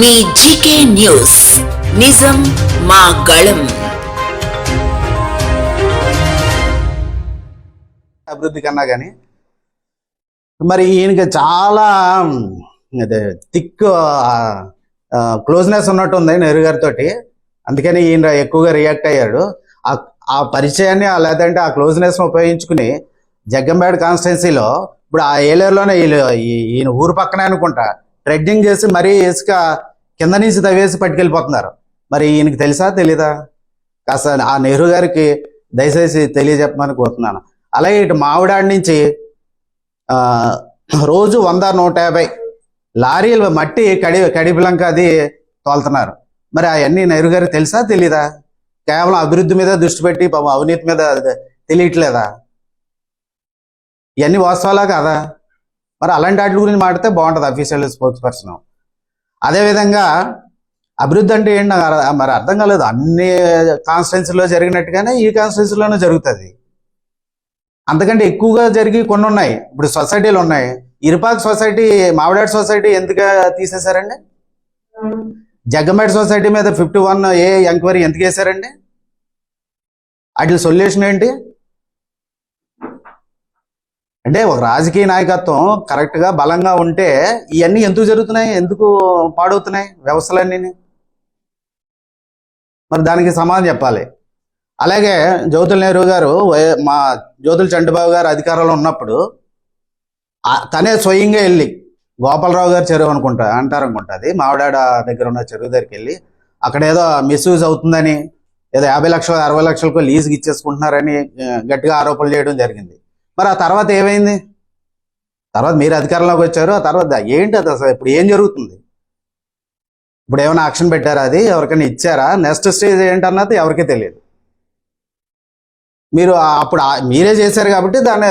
మీ GK news. నిజం మా గళం. అభివృద్ధి కన్నా కానీ మరి ఈయనకి చాలా అదే థిక్ క్లోజ్నెస్ ఉన్నట్టు ఉంది నెహ్రూ గారితో అందుకని ఈయన ఎక్కువగా రియాక్ట్ అయ్యాడు. ఆ ఆ పరిచయాన్ని లేదంటే ఆ క్లోజ్నెస్ ఉపయోగించుకుని జగ్గంబేడ్ కాన్స్టిట్యున్సీలో ఇప్పుడు ఆ ఏలేరులోనే ఈయన ఊరు పక్కనే అనుకుంటా. ట్రెడ్డింగ్ చేసి మరీ ఇసుక కింద నుంచి తవ్వేసి పట్టుకెళ్ళిపోతున్నారు. మరి ఈయనకి తెలుసా తెలీదా? కాస్త ఆ నెహ్రూ గారికి దయచేసి తెలియజెప్పమని కోరుతున్నాను. అలాగే ఇటు మావిడాడి నుంచి రోజు వంద నూట యాభై లారీలు మట్టి కడి కడిపిలంక అది తోలుతున్నారు. మరి అవన్నీ నెహ్రూ గారికి తెలుసా తెలీదా? కేవలం అభివృద్ధి మీద దృష్టి పెట్టి పాపం అవినీతి మీద తెలియట్లేదా? ఇవన్నీ వాస్తవాలా కాదా? మరి అలాంటి వాటి గురించి మాట్లాడితే బాగుంటుంది అఫీషియల్ స్పోర్ట్స్ పర్సన్ అదేవిధంగా అభివృద్ధి అంటే ఏంటి నాకు మరి అర్థం కాలేదు. అన్ని కాన్స్టిట్యున్సీలో జరిగినట్టుగానే ఈ కాన్స్టిట్యున్సీలోనే జరుగుతుంది. అంతకంటే ఎక్కువగా జరిగి కొన్ని ఉన్నాయి. ఇప్పుడు సొసైటీలు ఉన్నాయి. ఇరుపాక్ సొసైటీ మావిడాడ్ సొసైటీ ఎందుకు తీసేశారండి? జగ్గంపేట సొసైటీ మీద ఫిఫ్టీ వన్ ఏ ఎంక్వైరీ ఎందుకు వేశారండి వాటి సొల్యూషన్ ఏంటి? అంటే ఒక రాజకీయ నాయకత్వం కరెక్ట్గా బలంగా ఉంటే ఇవన్నీ ఎందుకు జరుగుతున్నాయి? ఎందుకు పాడవుతున్నాయి వ్యవస్థలన్నీ? మరి దానికి సమాధానం చెప్పాలి. అలాగే జ్యోతుల నెహ్రూ గారు మా జ్యోతుల చంటిబాబు గారు అధికారంలో ఉన్నప్పుడు తనే స్వయంగా వెళ్ళి గోపాలరావు గారు చెరువు అనుకుంటా అంటారు అనుకుంటా అది మావిడాడ దగ్గర ఉన్న చెరువు దగ్గరికి వెళ్ళి అక్కడ ఏదో మిస్యూజ్ అవుతుందని ఏదో యాభై లక్షలు అరవై లక్షలకు లీజుకి ఇచ్చేసుకుంటున్నారని గట్టిగా ఆరోపణలు చేయడం జరిగింది. మరి ఆ తర్వాత ఏమైంది? తర్వాత మీరు అధికారంలోకి వచ్చారు ఆ తర్వాత ఏంటి అది అసలు? ఇప్పుడు ఏం జరుగుతుంది? ఇప్పుడు ఏమైనా యాక్షన్ పెట్టారా అది? ఎవరికైనా ఇచ్చారా? నెక్స్ట్ స్టేజ్ ఏంటన్నది ఎవరికీ తెలియదు. మీరు అప్పుడు మీరే చేశారు కాబట్టి దాని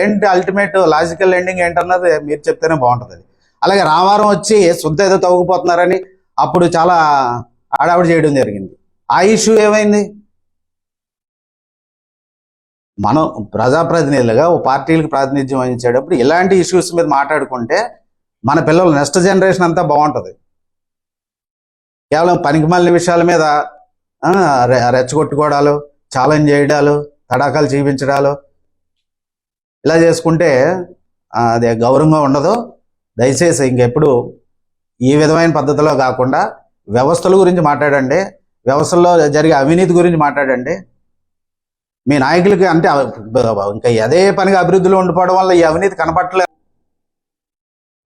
ఏంటి అల్టిమేట్ లాజికల్ ఎండింగ్ ఏంటన్నది మీరు చెప్తేనే బాగుంటుంది అది. అలాగే రామవారం వచ్చి శుద్ధ ఏదో తవ్వుకుపోతున్నారని అప్పుడు చాలా ఆడావిడ చేయడం జరిగింది. ఆ ఇష్యూ ఏమైంది? మనం ప్రజాప్రతినిధులుగా ఓ పార్టీలకు ప్రాతినిధ్యం వహించేటప్పుడు ఇలాంటి ఇష్యూస్ మీద మాట్లాడుకుంటే మన పిల్లలు నెక్స్ట్ జనరేషన్ అంతా బాగుంటుంది. కేవలం పనికిమాలిన విషయాల మీద రె- రెచ్చగొట్టుకోవడాలు ఛాలెంజ్ చేయడాలు తడాకాలు చూపించడాలు ఇలా చేసుకుంటే అది గౌరవంగా ఉండదు. దయచేసి ఇంకెప్పుడు ఈ విధమైన పద్ధతిలో కాకుండా వ్యవస్థల గురించి మాట్లాడండి వ్యవస్థల్లో జరిగే అవినీతి గురించి మాట్లాడండి. మీ నాయకులకి అంటే ఇంకా అదే పనిగా అభివృద్ధిలో ఉండిపోవడం వల్ల ఈ అవినీతి కనపట్టలేదు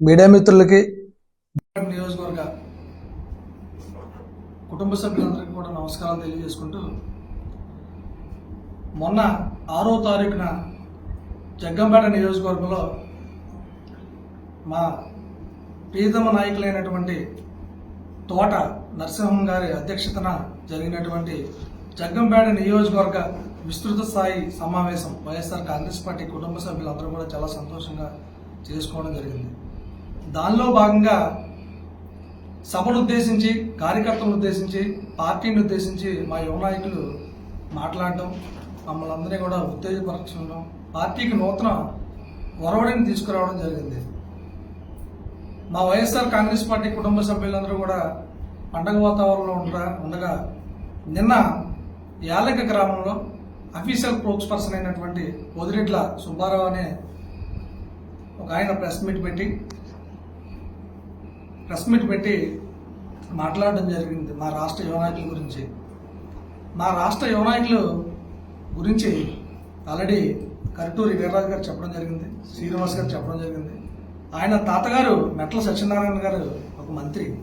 మీడియా మిత్రులకి నియోజకవర్గ కుటుంబ సభ్యులందరికీ కూడా నమస్కారాలు తెలియజేసుకుంటూ మొన్న ఆరో తారీఖున జగ్గంపేట నియోజకవర్గంలో మా ప్రీతమ నాయకులైనటువంటి తోట నరసింహం గారి అధ్యక్షతన జరిగినటువంటి జగ్గంపేట నియోజకవర్గ విస్తృత స్థాయి సమావేశం వైఎస్ఆర్ కాంగ్రెస్ పార్టీ కుటుంబ సభ్యులందరూ కూడా చాలా సంతోషంగా చేసుకోవడం జరిగింది. దానిలో భాగంగా సభను ఉద్దేశించి కార్యకర్తలను ఉద్దేశించి పార్టీని ఉద్దేశించి మా యువ నాయకులు మాట్లాడడం మమ్మల్ని అందరినీ కూడా ఉత్తేజపరచడం పార్టీకి నూతన ఒరవడిని తీసుకురావడం జరిగింది. మా వైఎస్ఆర్ కాంగ్రెస్ పార్టీ కుటుంబ సభ్యులందరూ కూడా పండగ వాతావరణంలో ఉండగా ఉండగా నిన్న యాలక గ్రామంలో అఫీషియల్ స్పోక్స్ పర్సన్ అయినటువంటి పొదిరెడ్ల సుబ్బారావు అనే ఒక ఆయన ప్రెస్ మీట్ పెట్టి ప్రెస్ మీట్ పెట్టి మాట్లాడడం జరిగింది మా రాష్ట్ర యువనాయకుల గురించి. మా రాష్ట్ర యువనాయకులు గురించి ఆల్రెడీ కరటూరి వీర్రాజు గారు చెప్పడం జరిగింది శ్రీనివాస్ గారు చెప్పడం జరిగింది. ఆయన తాతగారు మెట్ల సత్యనారాయణ గారు ఒక మంత్రి.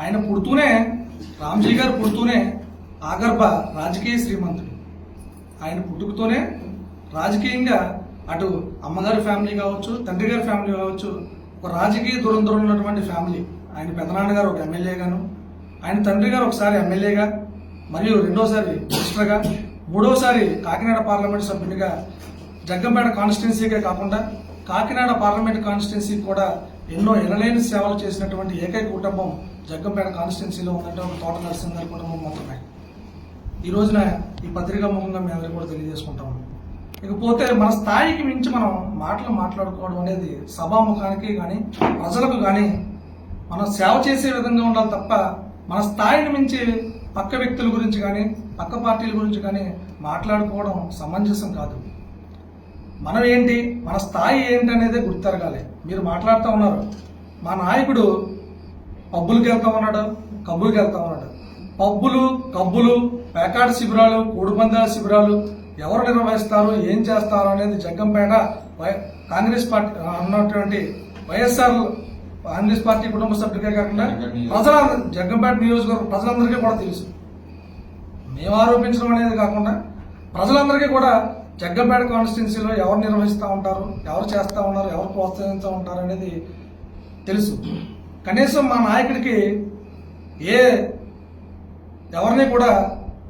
ఆయన పుడుతూనే రామ్జీ గారు పుడుతూనే ఆగర్భ రాజకీయ శ్రీమంతుడు. ఆయన పుట్టుకతోనే రాజకీయంగా అటు అమ్మగారి ఫ్యామిలీ కావచ్చు తండ్రి గారి ఫ్యామిలీ కావచ్చు ఒక రాజకీయ దూరం ఉన్నటువంటి ఫ్యామిలీ. ఆయన పెదనాన్నగారు ఒక ఎమ్మెల్యేగాను ఆయన తండ్రి గారు ఒకసారి ఎమ్మెల్యేగా మరియు రెండోసారి మినిస్టర్గా మూడోసారి కాకినాడ పార్లమెంట్ సభ్యునిగా జగ్గంపేట కాన్స్టిట్యున్సీకే కాకుండా కాకినాడ పార్లమెంట్ కాన్స్టిట్యున్సీ కూడా ఎన్నో ఎనలేని సేవలు చేసినటువంటి ఏకైక కుటుంబం జగ్గంపేట కాన్స్టిట్యున్సీలో ఉన్నటువంటి ఒక తోట నరసింహ గారి కుటుంబం మాత్రమే. ఈ రోజున ఈ పత్రికా ముఖంగా మీ అందరికీ కూడా తెలియజేసుకుంటాం ఇకపోతే మన స్థాయికి మించి మనం మాటలు మాట్లాడుకోవడం అనేది సభాముఖానికి కానీ ప్రజలకు కానీ మనం సేవ చేసే విధంగా ఉండాలి తప్ప మన స్థాయిని మించి పక్క వ్యక్తుల గురించి కానీ పక్క పార్టీల గురించి కానీ మాట్లాడుకోవడం సమంజసం కాదు. మనం ఏంటి మన స్థాయి ఏంటి అనేది గుర్తెరగాలి. మీరు మాట్లాడుతూ ఉన్నారు. మా నాయకుడు పబ్బులకి వెళ్తా ఉన్నాడు కబ్బులకి వెళ్తా ఉన్నాడు. పబ్బులు కబ్బులు పేకాట శిబిరాలు కూడుబందాల శిబిరాలు ఎవరు నిర్వహిస్తారు ఏం చేస్తారు అనేది జగ్గంపేట వై- కాంగ్రెస్ పార్టీ ఉన్నటువంటి వైఎస్ఆర్ కాంగ్రెస్ పార్టీ కుటుంబ సభ్యులకే కాకుండా ప్రజల జగ్గంపేట నియోజకవర్గం ప్రజలందరికీ కూడా తెలుసు. మేము ఆరోపించడం అనేది కాకుండా ప్రజలందరికీ కూడా జగ్గంపేట కాన్స్టిట్యున్సీలో ఎవరు నిర్వహిస్తూ ఉంటారు ఎవరు చేస్తూ ఉన్నారు ఎవరు ప్రోత్సహిస్తూ ఉంటారు అనేది తెలుసు. కనీసం మా నాయకుడికి ఏ ఎవరిని కూడా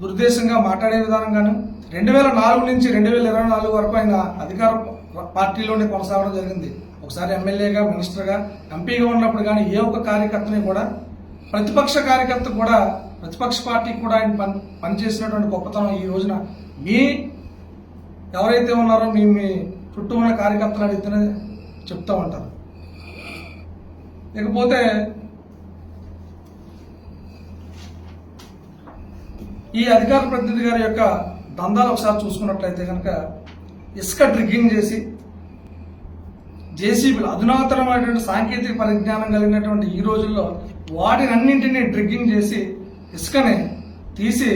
దురుద్దేశంగా మాట్లాడే విధానం కానీ రెండు వేల నాలుగు నుంచి రెండు వేల ఇరవై నాలుగు వరకు ఆయన అధికార పార్టీలోనే కొనసాగడం జరిగింది. ఒకసారి ఎమ్మెల్యేగా మినిస్టర్గా ఎంపీగా ఉన్నప్పుడు కానీ ఏ ఒక్క కార్యకర్తని కూడా ప్రతిపక్ష కార్యకర్త కూడా ప్రతిపక్ష పార్టీకి కూడా ఆయన పని పనిచేసినటువంటి గొప్పతనం ఈ రోజున మీ ఎవరైతే ఉన్నారో మీ మీ చుట్టూ ఉన్న కార్యకర్తలు అడిగితేనే చెప్తూ ఉంటారు. ఇకపోతే ఈ అధికార ప్రతినిధి గారి యొక్క దందాలు ఒకసారి చూసుకున్నట్లయితే కనుక ఇసుక డ్రిగ్గింగ్ చేసి జేసీబీలు అధునాతనమైనటువంటి సాంకేతిక పరిజ్ఞానం కలిగినటువంటి ఈ రోజుల్లో వాటిని అన్నింటినీ డ్రిగ్గింగ్ చేసి ఇసుకని తీసి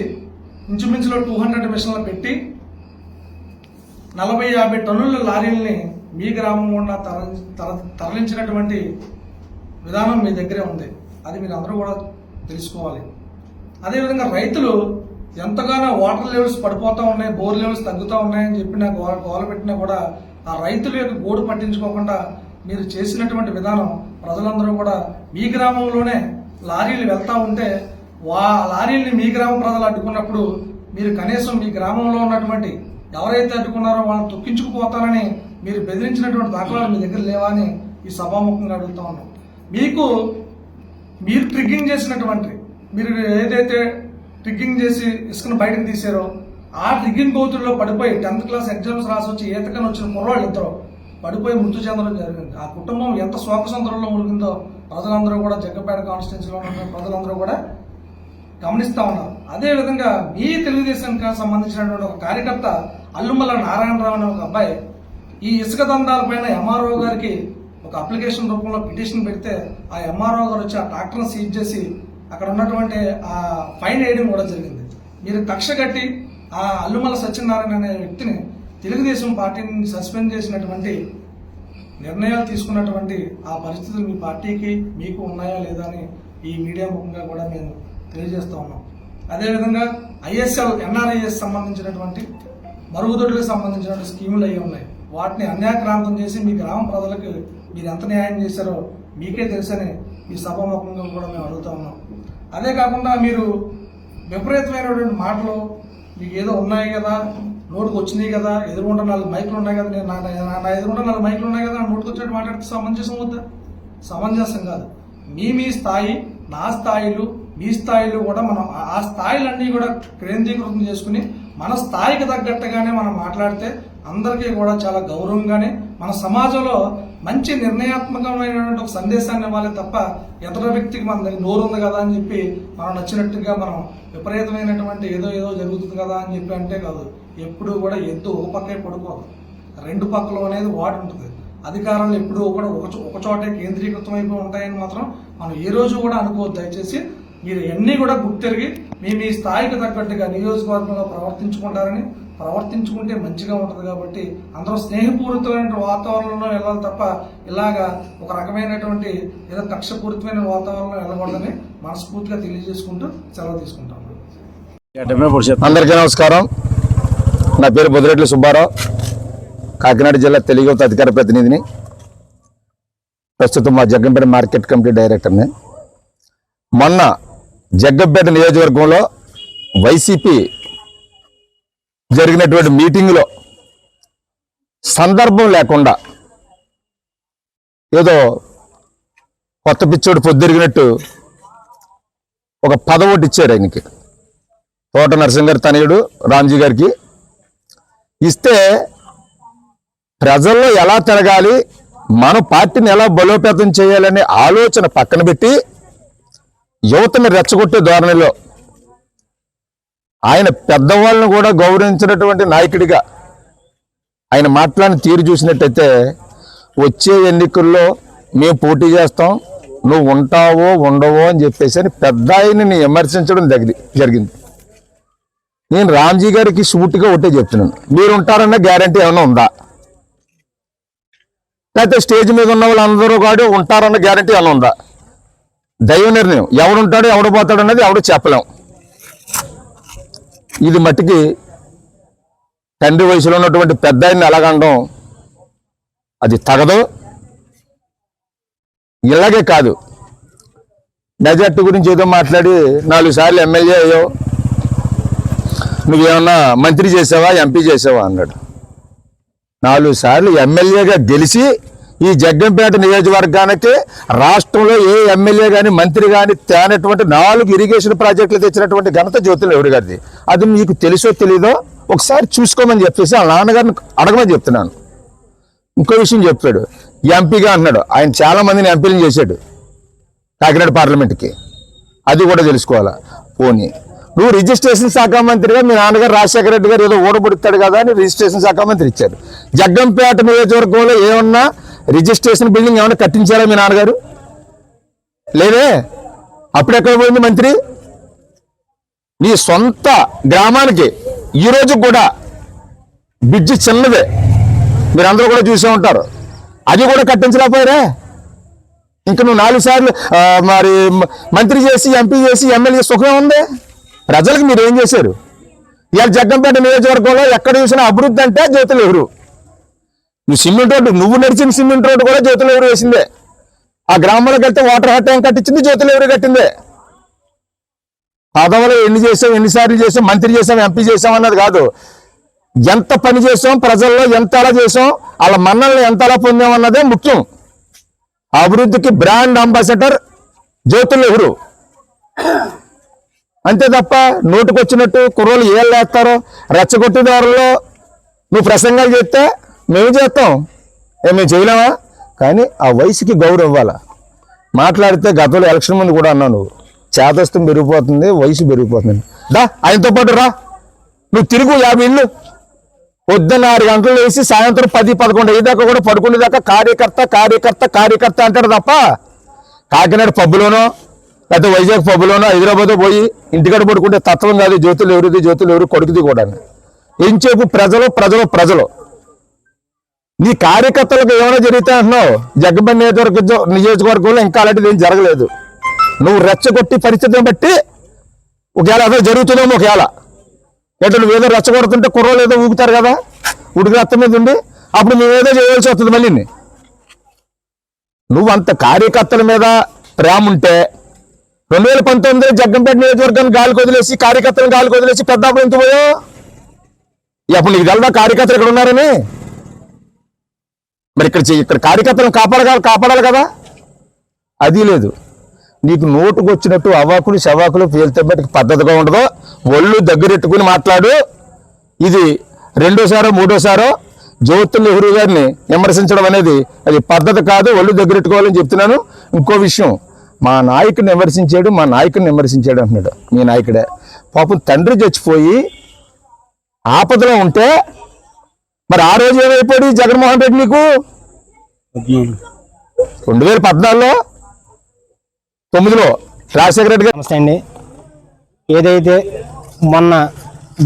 ఇంచుమించులో టూ హండ్రెడ్ మిషన్లు పెట్టి నలభై యాభై టన్నుల లారీల్ని మీ గ్రామం గుండా తరలి తర- తరలించినటువంటి విధానం మీ దగ్గరే ఉంది. అది మీరు అందరూ కూడా తెలుసుకోవాలి. అదేవిధంగా రైతులు ఎంతగానో వాటర్ లెవెల్స్ పడిపోతూ ఉన్నాయి బోర్ లెవెల్స్ తగ్గుతూ ఉన్నాయని చెప్పినా నాకు గోల పెట్టినా కూడా ఆ రైతుల యొక్క గోడు పట్టించుకోకుండా మీరు చేసినటువంటి విధానం ప్రజలందరూ కూడా మీ గ్రామంలోనే లారీలు వెళ్తూ ఉంటే వా లారీల్ని మీ గ్రామ ప్రజలు అడ్డుకున్నప్పుడు మీరు కనీసం మీ గ్రామంలో ఉన్నటువంటి ఎవరైతే అడ్డుకున్నారో వాళ్ళని తొక్కించుకుపోతారని మీరు బెదిరించినటువంటి దాఖలాలు మీ దగ్గర లేవా అని ఈ సభాముఖంగా అడుగుతా ఉన్నాం. మీకు మీరు ట్రిగ్గింగ్ చేసినటువంటి మీరు ఏదైతే రిగ్గింగ్ చేసి ఇసుకను బయటకు తీసారో ఆ రిగ్గింగ్ గోతుల్లో పడిపోయి టెన్త్ క్లాస్ ఎగ్జామ్స్ రాసి వచ్చి ఈతకని వచ్చిన కుర్రాళ్ళు ఇద్దరు. పడిపోయి మృతి చెందడం జరిగింది. ఆ కుటుంబం ఎంత శోకసంద్రంలో మునిగిందో ప్రజలందరూ కూడా జగ్గపేట కాన్స్టిట్యున్సీలో ఉన్న ప్రజలందరూ కూడా గమనిస్తూ ఉన్నారు. అదేవిధంగా మీ తెలుగుదేశానికి సంబంధించినటువంటి ఒక కార్యకర్త అల్లుమల్ల నారాయణరావు అనే ఒక అబ్బాయి ఈ ఇసుక దందాల పైన ఎంఆర్ఓ గారికి ఒక అప్లికేషన్ రూపంలో పిటిషన్ పెడితే ఆ ఎంఆర్ఓ గారు వచ్చి ఆ ట్రాక్టర్ని సీజ్ చేసి అక్కడ ఉన్నటువంటి ఆ ఫైన్ వేయడం కూడా జరిగింది. మీరు కక్ష కట్టి ఆ అల్లుమల సత్యనారాయణ అనే వ్యక్తిని తెలుగుదేశం పార్టీని సస్పెండ్ చేసినటువంటి నిర్ణయాలు తీసుకున్నటువంటి ఆ పరిస్థితులు మీ పార్టీకి మీకు ఉన్నాయా లేదా అని ఈ మీడియా ముఖంగా కూడా మేము తెలియజేస్తూ ఉన్నాం. అదేవిధంగా ఐఎస్ఎల్ ఎన్ఆర్ఐఎస్ సంబంధించినటువంటి మరుగుదొడ్లకు సంబంధించినటువంటి స్కీములు అవి ఉన్నాయి. వాటిని అన్యాక్రాంతం చేసి మీ గ్రామ ప్రజలకు మీరు ఎంత న్యాయం చేశారో మీకే తెలుసని ఈ సభాముఖంగా కూడా మేము అడుగుతా ఉన్నాం. అదే కాకుండా మీరు విపరీతమైనటువంటి మాటలు మీకు ఏదో ఉన్నాయి కదా నోటుకు వచ్చినాయి కదా ఎదురుగుండా నాలుగు మైకులు ఉన్నాయి కదా నేను నా- నా- నాలుగు మైకులు ఉన్నాయి కదా నోటుకు వచ్చినట్టు మాట్లాడితే సమంజసం వద్దా సమంజసం కాదు. మీ మీ స్థాయి నా స్థాయిలు మీ స్థాయిలు కూడా మనం ఆ స్థాయిలన్నీ కూడా కేంద్రీకృతం చేసుకుని మన స్థాయికి తగ్గట్టుగానే మనం మాట్లాడితే అందరికీ కూడా చాలా గౌరవంగానే మన సమాజంలో మంచి నిర్ణయాత్మకమైనటువంటి ఒక సందేశాన్ని ఇవ్వాలి తప్ప ఇతర వ్యక్తికి మన దగ్గర నోరు ఉంది కదా అని చెప్పి మనం నచ్చినట్టుగా మనం విపరీతమైనటువంటి ఏదో ఏదో జరుగుతుంది కదా అని చెప్పి అంటే కాదు. ఎప్పుడూ కూడా ఎద్దు ఒక పక్కే పడుకోదు. రెండు పక్కలు అనేది వాడి ఉంటుంది. అధికారాలు ఎప్పుడూ కూడా ఒక చో- ఒక చోటే కేంద్రీకృతం అయిపోయి ఉంటాయని మాత్రం మనం ఏ రోజు కూడా అనుకోవద్దు. దయచేసి మీరు అన్నీ కూడా గుర్తిరిగి మీ మీ స్థాయికి తగ్గట్టుగా నియోజకవర్గంలో ప్రవర్తించుకుంటారని ప్రవర్తించుకుంటే మంచిగా ఉంటుంది కాబట్టి అందరూ స్నేహపూరితమైన వాతావరణంలో వెళ్ళాలి తప్ప ఇలాగా ఒక రకమైనటువంటి ఏదో కక్షపూరితమైన వాతావరణంలో వెళ్ళకూడదని మనస్ఫూర్తిగా తెలియజేసుకుంటూ సెలవు తీసుకుంటాం. అందరికీ నమస్కారం. నా పేరు బుదిరెడ్డి సుబ్బారావు కాకినాడ జిల్లా తెలుగు అధికార ప్రతినిధిని. ప్రస్తుతం మా జగ్గంపేట మార్కెట్ కమిటీ డైరెక్టర్ని. మొన్న జగ్గంపేట నియోజకవర్గంలో వైసీపీ జరిగినటువంటి మీటింగ్లో సందర్భం లేకుండా ఏదో కొత్త పిచ్చోడు పొద్దురిగినట్టు ఒక పదవోటి ఇచ్చారు ఆయనకి. తోట నరసింహర్ తనయుడు రామ్జీ గారికి. ఇస్తే ప్రజల్లో ఎలా తిరగాలి మన పార్టీని ఎలా బలోపేతం చేయాలనే ఆలోచన పక్కన పెట్టి యువతని రెచ్చగొట్టే ధోరణిలో ఆయన పెద్దవాళ్ళను కూడా గౌరవించినటువంటి నాయకుడిగా ఆయన మాట్లాడిన తీరు చూసినట్టయితే వచ్చే ఎన్నికల్లో మేము పోటీ చేస్తాం నువ్వు ఉంటావో ఉండవో అని చెప్పేసి అని పెద్ద ఆయనని విమర్శించడం దగ్గర జరిగింది. నేను రామ్జీ గారికి సూటిగా ఒకటే చెప్తున్నాను. మీరు ఉంటారన్న గ్యారంటీ ఏమైనా ఉందా? లేకపోతే స్టేజ్ మీద ఉన్న వాళ్ళందరూ కూడా ఉంటారన్న గ్యారంటీ ఏమైనా ఉందా? దైవ నిర్ణయం. ఎవడు ఉంటాడో ఎవడు పోతాడు అన్నది ఎవడు చెప్పలేం. ఇది మట్టికి తండ్రి వయసులో ఉన్నటువంటి పెద్ద ఆయన్ని ఎలాగనడం అది తగదు. ఇలాగే కాదు. మెజార్టీ గురించి ఏదో మాట్లాడి నాలుగు సార్లు ఎమ్మెల్యే అయ్యో నువ్వేమన్నా మంత్రి చేసావా ఎంపీ చేసావా అన్నాడు. నాలుగు సార్లు ఎమ్మెల్యేగా గెలిచి ఈ జగ్గంపేట నియోజకవర్గానికి రాష్ట్రంలో ఏ ఎమ్మెల్యే కానీ మంత్రి కానీ తేనటువంటి నాలుగు ఇరిగేషన్ ప్రాజెక్టులు తెచ్చినటువంటి ఘనత జ్యోతులు ఎవరి గారిది? అది మీకు తెలుసో తెలీదో ఒకసారి చూసుకోమని చెప్పేసి వాళ్ళ నాన్నగారిని అడగమని చెప్తున్నాను. ఇంకో విషయం చెప్పాడు ఎంపీగా అన్నాడు. ఆయన చాలామందిని ఎంపీలను చేశాడు కాకినాడ పార్లమెంట్కి. అది కూడా తెలుసుకోవాలా? పోనీ. నువ్వు రిజిస్ట్రేషన్ శాఖ మంత్రిగా మీ నాన్నగారు రాజశేఖర రెడ్డి గారు ఏదో ఓడబడుతాడు కదా అని రిజిస్ట్రేషన్ శాఖ మంత్రి ఇచ్చారు. జగ్గంపేట నియోజకవర్గంలో ఏమన్నా రిజిస్ట్రేషన్ బిల్డింగ్ ఏమైనా కట్టించారా మీ నాన్నగారు? లేదే? అప్పుడు ఎక్కడ పోయింది మంత్రి? నీ సొంత గ్రామానికి ఈరోజు కూడా బ్రిడ్జి చిన్నదే. మీరందరూ కూడా చూసే ఉంటారు. అది కూడా కట్టించలేకపోయారే? ఇంక నువ్వు నాలుగు సార్లు మరి మంత్రి చేసి ఎంపీ చేసి ఎమ్మెల్యే సుఖం ఉంది? ప్రజలకు మీరు ఏం చేశారు? ఇవాళ జగ్గంపేట నియోజకవర్గంలో ఎక్కడ చూసినా అభివృద్ధి అంటే జ్యోతులు ఎవరు? నువ్వు సిమెంట్ రోడ్డు నువ్వు నడిచిన సిమెంట్ రోడ్డు కూడా జ్యోతులు ఎవరు వేసిందే? ఆ గ్రామంలోకి వెళ్తే వాటర్ హట్ ట్యాంక్ కట్టించింది జ్యోతులు ఎవరు కట్టిందే? పదవులు ఎన్ని చేసాం ఎన్నిసార్లు చేసాం మంత్రి చేసాం ఎంపీ చేసాం అన్నది కాదు. ఎంత పని చేసాం ప్రజల్లో ఎంత అలా చేసాం వాళ్ళ మన్నల్ని ఎంత అలా పొందాం అన్నదే ముఖ్యం. అభివృద్ధికి బ్రాండ్ అంబాసిడర్ జ్యోతులు నెహ్రూ అంతే తప్ప నోటుకొచ్చినట్టు కుర్రోలు ఏళ్ళు వేస్తారో రెచ్చగొట్టుదారుల్లో నువ్వు ప్రసంగాలు చేస్తే మేము చేస్తాం. ఏ మేము చేయలేమా? కానీ ఆ వయసుకి గౌరవం ఇవ్వాలా? మాట్లాడితే గతంలో ఎలక్షన్ ముందు కూడా అన్నావు నువ్వు. చేతస్థం పెరిగిపోతుంది వయసు పెరిగిపోతుంది. దా ఆయనతో పాటు రా. నువ్వు తిరుగు యాభై ఇల్లు పొద్దున్న ఆరు గంటలు వేసి సాయంత్రం పది పదకొండు అయ్యేదాకా కూడా పడుకునేదాకా కార్యకర్త కార్యకర్త కార్యకర్త అంటాడు తప్ప కాకినాడ పబ్బులోనో లేకపోతే వైజాగ్ పబ్బులోనో హైదరాబాద్ పోయి ఇంటికాడ పడుకుంటే తత్వం కాదు జ్యోతులు ఎవరిది జ్యోతులు ఎవరు కొడుకుది కూడా. ఎంచేపు ప్రజలు ప్రజలు ప్రజలు. నీ కార్యకర్తలకు ఏమైనా జరిగితే అంటున్నావు? జగ్గబండి నియోజకవర్గ నియోజకవర్గంలో ఇంకా అలాంటిది ఏం జరగలేదు. నువ్వు రెచ్చగొట్టి పరిస్థితిని బట్టి ఒకవేళ అదే జరుగుతుందేమో ఒకవేళ. అంటే నువ్వు ఏదో రెచ్చగొడుతుంటే కుర్రోలు ఏదో ఊగుతారు కదా? ఉడికి రక్తం మీద ఉండి అప్పుడు నువ్వేదో చేయవలసి వస్తుంది మళ్ళీ నువ్వు అంత కార్యకర్తల మీద ప్రేమ ఉంటే రెండు వేల పంతొమ్మిది జగ్గంపేట నియోజకవర్గాన్ని గాలికి వదిలేసి కార్యకర్తలను గాలికి వదిలేసి పెద్దాపురం ఎంత పోయావు? అప్పుడు నీకు తెలదా కార్యకర్తలు ఇక్కడ ఉన్నారని? మరి ఇక్కడ ఇక్కడ కార్యకర్తలను కాపాడగా కాపాడాలి కదా? అది లేదు. నీకు నోటుకు వచ్చినట్టు అవాకులు శవాకులు పేలితే బట్టి పద్ధతిగా ఉండదు ఒళ్ళు దగ్గరెట్టుకుని మాట్లాడు. ఇది రెండోసారో మూడోసారో జ్యోతి నెహ్రూ గారిని విమర్శించడం అనేది అది పద్ధతి కాదు ఒళ్ళు దగ్గరెట్టుకోవాలని చెప్తున్నాను. ఇంకో విషయం మా నాయకుడిని విమర్శించాడు మా నాయకుడిని విమర్శించాడు అంటున్నాడు మీ నాయకుడే. పాపం తండ్రి చచ్చిపోయి ఆపదలో ఉంటే మరి ఆ రోజు ఏమైపోయాడు జగన్మోహన్ రెడ్డి నీకు? రెండు వేల పద్నాలుగులో? తొమ్మిదిలో? రాజశేఖర రెడ్డి గారు నమస్తే అండి. ఏదైతే మొన్న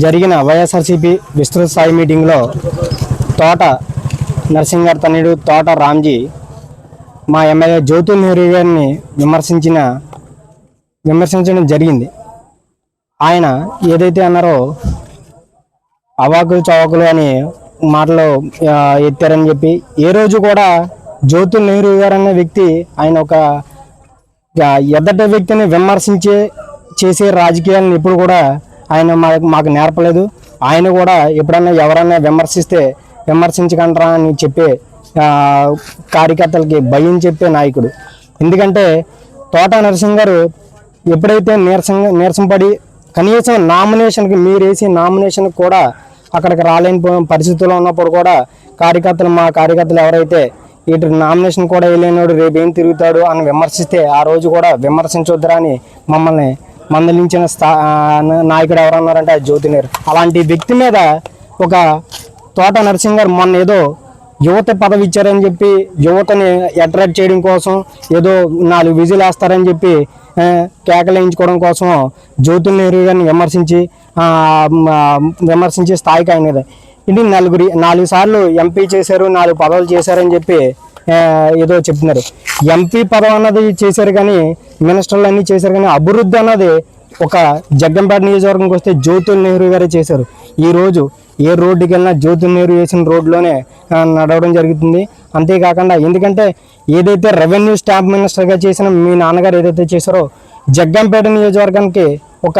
జరిగిన వైఎస్ఆర్సీపీ విస్తృత స్థాయి మీటింగ్లో తోట నరసింగ్ గారి తనయుడు తోట రామ్జీ మా ఎమ్మెల్యే జ్యోతి నెహ్రూ గారిని విమర్శించిన విమర్శించడం జరిగింది. ఆయన ఏదైతే అన్నారో అవాకులు చవాకులు అని మాటలు ఎత్తారని చెప్పి ఏ రోజు కూడా జ్యోతి నెహ్రూ గారు అనే వ్యక్తి ఆయన ఒక ఇక ఎద్దట వ్యక్తిని విమర్శించే చేసే రాజకీయాలను ఎప్పుడు కూడా ఆయన మాకు మాకు నేర్పలేదు. ఆయన కూడా ఎప్పుడన్నా ఎవరన్నా విమర్శిస్తే విమర్శించకండ్రా అని చెప్పే కార్యకర్తలకి భయం చెప్పే నాయకుడు. ఎందుకంటే తోట నరసింహ గారు ఎప్పుడైతే నీరసం పడి కనీసం నామినేషన్కి మీరు వేసి కూడా అక్కడికి రాలేని పరిస్థితుల్లో ఉన్నప్పుడు కూడా కార్యకర్తలు మా కార్యకర్తలు ఎవరైతే ఇటు నామినేషన్ కూడా వెళ్ళినాడు రేపు ఏం తిరుగుతాడు అని విమర్శిస్తే ఆ రోజు కూడా విమర్శించొద్దురా అని మమ్మల్ని మందలించిన స్థా నాయకుడు ఎవరన్నారంటే అది జ్యోతినేరు. అలాంటి వ్యక్తి మీద ఒక తోట నరసింహ్ గారు మొన్న ఏదో యువత పదవి ఇచ్చారని చెప్పి యువతని అట్రాక్ట్ చేయడం కోసం ఏదో నాలుగు విజిల్ వేస్తారని చెప్పి కేకలేయించుకోవడం కోసం జ్యోతుల్ నెహ్రూ గారిని విమర్శించి విమర్శించే స్థాయికి ఆయన ఇది. నలుగురి నాలుగు సార్లు ఎంపీ చేశారు నాలుగు పదవులు చేశారని చెప్పి ఏదో చెప్తున్నారు ఎంపీ పదవి అన్నది చేశారు కానీ మినిస్టర్లు అన్నీ చేశారు కానీ అభివృద్ధి అన్నది ఒక జగ్గంపేట నియోజకవర్గంకి వస్తే జ్యోతుల్ నెహ్రూ గారే చేశారు ఈరోజు ఏ రోడ్డుకి వెళ్ళినా జ్యోతి నెహ్రూ వేసిన రోడ్లోనే నడవడం జరుగుతుంది. అంతేకాకుండా ఎందుకంటే ఏదైతే రెవెన్యూ స్టాంప్ మినిస్టర్గా చేసిన మీ నాన్నగారు ఏదైతే చేశారో జగ్గంపేట నియోజకవర్గానికి ఒక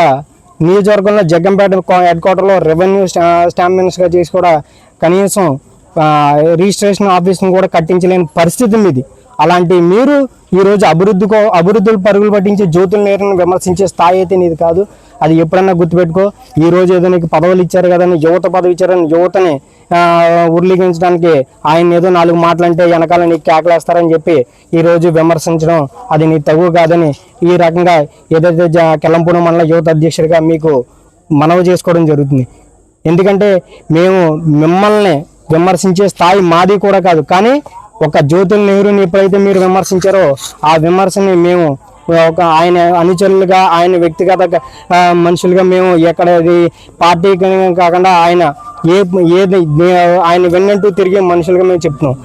నియోజకవర్గంలో జగ్గంపేట హెడ్ క్వార్టర్లో రెవెన్యూ స్టాంప్ మినిస్టర్గా చేసి కూడా కనీసం రిజిస్ట్రేషన్ ఆఫీస్ని కూడా కట్టించలేని పరిస్థితి మీది. అలాంటి మీరు ఈరోజు అభివృద్ధికో అభివృద్ధులు పరుగులు పట్టించి జ్యోతుల నేరును విమర్శించే స్థాయి అయితే నీది కాదు. అది ఎప్పుడన్నా గుర్తుపెట్టుకో. ఈ రోజు ఏదో నీకు పదవులు ఇచ్చారు కదని యువత పదవి ఇచ్చారని యువతని ఆ, ఉర్లిగించడానికి ఆయన ఏదో నాలుగు మాటలంటే వెనకాల నీకు కేకలేస్తారని చెప్పి ఈరోజు విమర్శించడం అది నీ తగు కాదని ఈ రకంగా ఏదైతే జ- మండల యువత అధ్యక్షుడిగా మీకు మనవి చేసుకోవడం జరుగుతుంది. ఎందుకంటే మేము మిమ్మల్ని విమర్శించే స్థాయి మాది కూడా కాదు. కానీ ఒక జ్యోతుల్ నెహ్రూని ఎప్పుడైతే మీరు విమర్శించారో ఆ విమర్శని మేము ఒక ఆయన అనుచరులుగా ఆయన వ్యక్తిగత మనుషులుగా మేము ఎక్కడ పార్టీ కాకుండా ఆయన ఏ ఏది ఆయన వెన్నంటూ తిరిగే మనుషులుగా మేము చెప్తున్నాం.